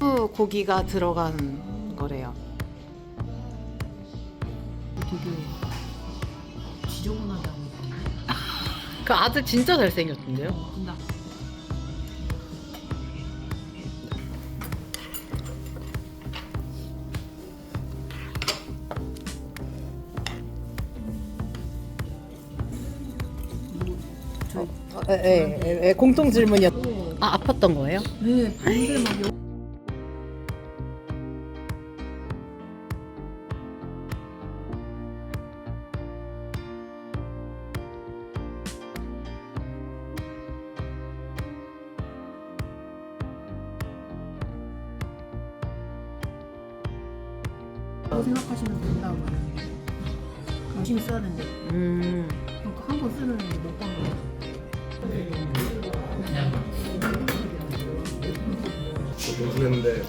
후 고기가 들어간 거래요. 되게 지저분하게 하고 있던데. 그 아들 진짜 잘생겼던데요? 근데 예, 예, 예, 공통 질문이었. 어, 아 아팠던 거예요? 네, 막 여... 어, 라고 생각하시면 된다고 열심히 써야 된대. 음. 그러니까 한 번 쓰는 몇번 쓰는데.